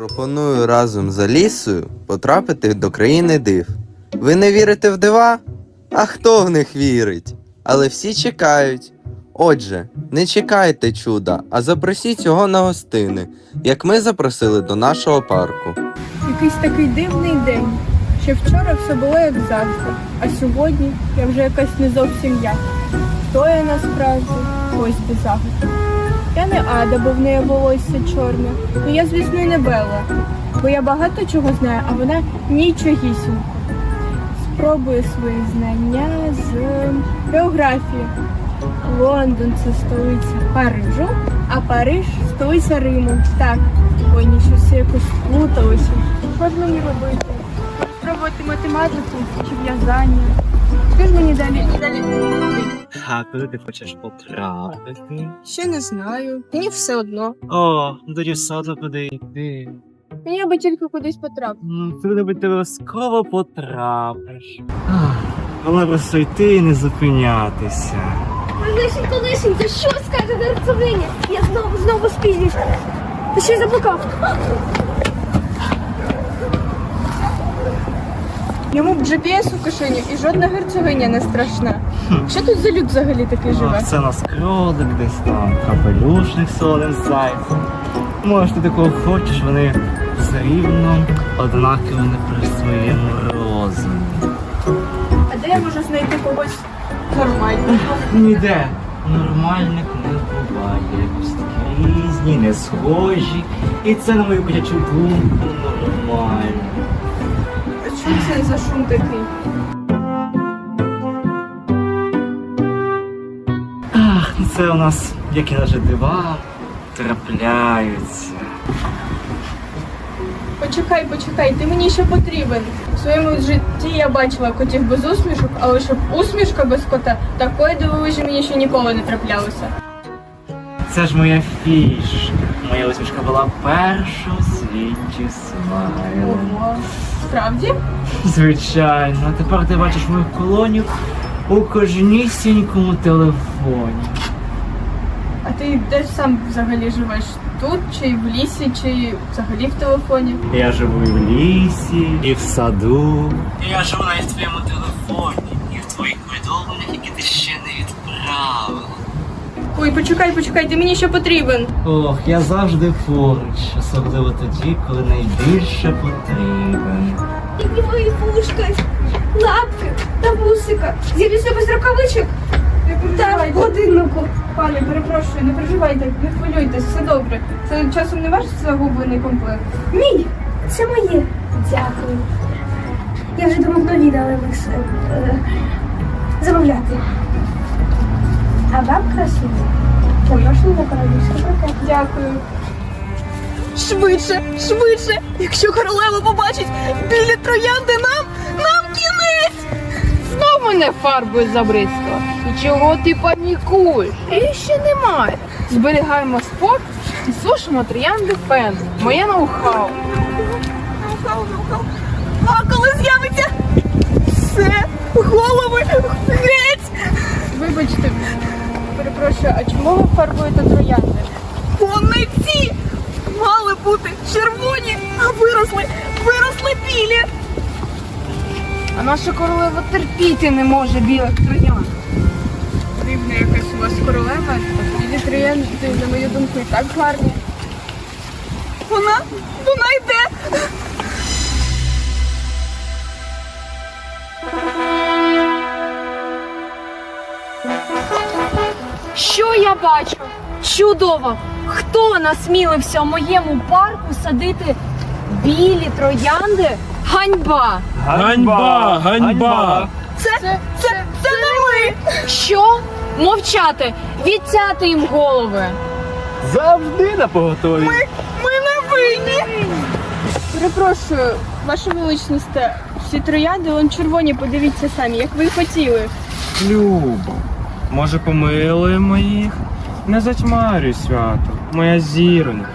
Пропоную разом з Алісою потрапити до країни див. Ви не вірите в дива? А хто в них вірить? Але всі чекають. Отже, не чекайте чуда, а запросіть його на гостини, як ми запросили до нашого парку. Якийсь такий дивний день. Ще вчора все було як завжди, а сьогодні я вже якась не зовсім я. Хто я насправді? Ось де загадка. Я не Ада, бо в неї волосся чорне. Ну я, звісно, не Белла, бо я багато чого знаю, а вона нічогісінько. Спробую свої знання з географії. Лондон це столиця Парижу, а Париж столиця Риму. Так, ой, нічого все якось плуталося. Що ж мені робити? Спробувати математику чи в'язання? Ж мені далі? А куди ти хочеш потрапити? Ще не знаю. Мені все одно. О, ну тоді все одно куди йти. Мені аби тільки кудись потрапити. Ну, Туди би ти обов'язково потрапиш. Ах, Головне просто йти і не зупинятися. Лишенько, лишенько, що скаже герцогиня? Я знову знову спізнюсь. Ти ще й заблукав. Йому б GPS у кишені і жодна герцогиня не страшна. Що тут за люд взагалі такий живе? Це нас кролик десь там, капелюшник з солоним зайцем. Може, ти такого хочеш, вони все рівно однакові при своєму розумі. А де я можу знайти когось нормального? Ніде нормальних не буває. Різні, не схожі. І це, на мою котячу думку, нормально. Що це за шум такий? Ах, ну це у нас, як і наші дива, трапляються. Почекай, почекай, ти мені ще потрібен. У своєму житті я бачила котів без усмішок, але щоб усмішка без кота, такої дивовижі мені ще ніколи не траплялося. Це ж моя фішка. Моя усмішка була перша у світі смайлом. Справді? Звичайно, тепер ти бачиш мою колонію у кожнісінькому телефоні. А ти де сам взагалі живеш? Тут, чи в лісі, чи взагалі в телефоні? Я живу і в лісі, і в саду. Я живу навіть в твоєму телефоні, і в твоїх повідомленнях, які ти ще не відправила. Ой, почекай, почекай, ти мені ще потрібен. Ох, я завжди поруч, особливо тоді, коли найбільше потрібен. Які мої вушка, лапки та вусика. З'явився без рукавичок та в годиннику. Пане, перепрошую, не переживайте, не хвилюйтесь, все добре. Це часом не ваш загублений комплект. Ні, це моє. Дякую. Я вже думав нові дали лише е, замовляти. А вам красиво. Запрошую до королівського букету. Дякую. Швидше, швидше! Якщо королева побачить білі троянди нам, нам кінець! Знов мене фарбою забризкала. І чого ти панікуєш? Її ще немає. Зберігаємо спорт і сушимо троянди фен. Моє ноу-хау. А коли з'явиться все, голови, геть! Вибачте, перепрошую, а чому ви фарбуєте троянди? Вони ці мали бути червоні, а виросли, виросли білі. А наша королева терпіти не може білих троянд. Дивна якась у вас королева. Білі троянди, на мою думку, і так гарні. Вона, вона йде. Що я бачу? Чудово! Хто насмілився в моєму парку садити білі троянди? Ганьба! Ганьба! Ганьба! Це, це, це, не ми. Що? Мовчати! Відцяти їм голови! Завжди на поготові. Ми не винні. Перепрошую, ваша величність, всі троянди, вон червоні, подивіться самі, як ви хотіли. Любо. Може помилуємо їх? Не затьмарюй свято, моя зіронька.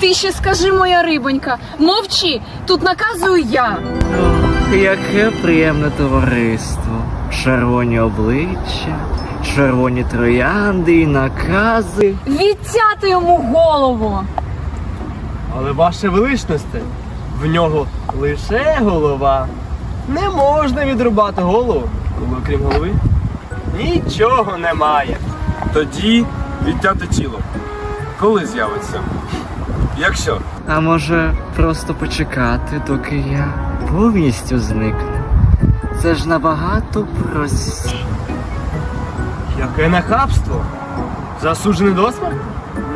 Ти ще скажи, моя рибонька, мовчи! Тут наказую я. Ох, яке приємне товариство. Червоні обличчя, червоні троянди і накази. Відцяти йому голову! Але ваше величносте, в нього лише голова. Не можна відрубати голову, бо крім голови нічого немає. Тоді відтяти тіло. Коли з'явиться? Якщо. А може просто почекати, доки я повністю зникну? Це ж набагато простіше. Яке нахабство? Засуджений до смерті?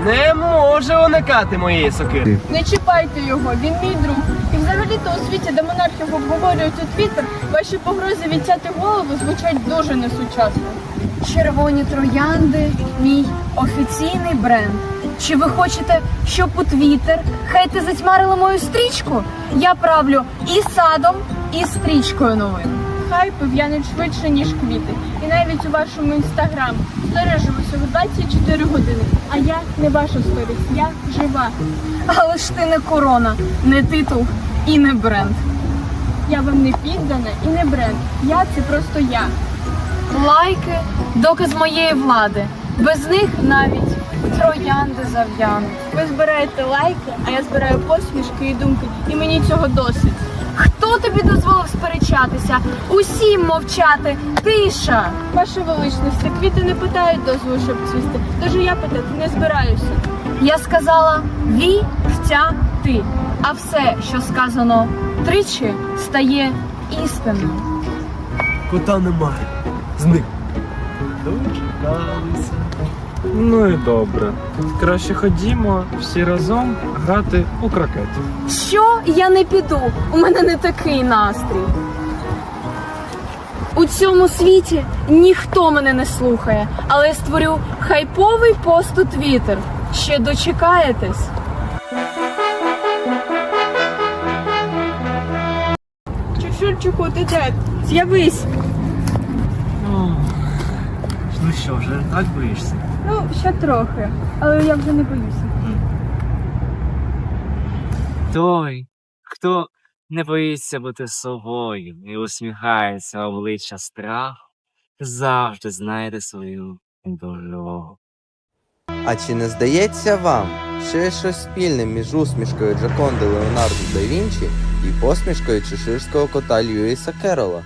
Не може уникати моєї сокири. Не чіпайте його, він мій друг. І взагалі-то у світі, де монархів обговорюють у Твіттер, ваші погрози відтяти голову звучать дуже несучасно. Червоні троянди мій офіційний бренд. Чи ви хочете, щоб у Твіттер хейти затьмарили мою стрічку? Я правлю і садом, і стрічкою новою. Хайпи в'януть швидше, ніж квіти. І навіть у вашому інстаграм сторіс живе всього 24 години. А я не ваша сторіс, я жива. Але ж ти не корона, не титул і не бренд. Я вам не піддана і не бренд. Я це просто я. Лайки доказ моєї влади. Без них навіть троянди зав'януть. Ви збираєте лайки, а я збираю посмішки і думки. І мені цього досить. Хто тобі дозволив сперечатися? Усім мовчати, тиша. Ваше величність, квіти не питають дозволу, щоб цвісти. Тож я питати не збираюся. Я сказала ві, втя, ти. А все, що сказано тричі, стає істинною. Кота немає. Зник. Дочекалися. Ну і добре. Краще ходімо всі разом грати у крокет. Що я не піду? У мене не такий настрій. У цьому світі ніхто мене не слухає, але я створю хайповий пост у Твіттер. Ще дочекаєтесь? Чучурчуку, ти де? З'явись. Ну що, вже так боїшся? Ну, ще трохи, але я вже не боюся. Той, хто не боїться бути собою і усміхається в обличчя страху, завжди знайде свою дорогу. А чи не здається вам, що є щось спільне між усмішкою Джаконди Леонардо да Вінчі і посмішкою чеширського кота Льюіса Керола?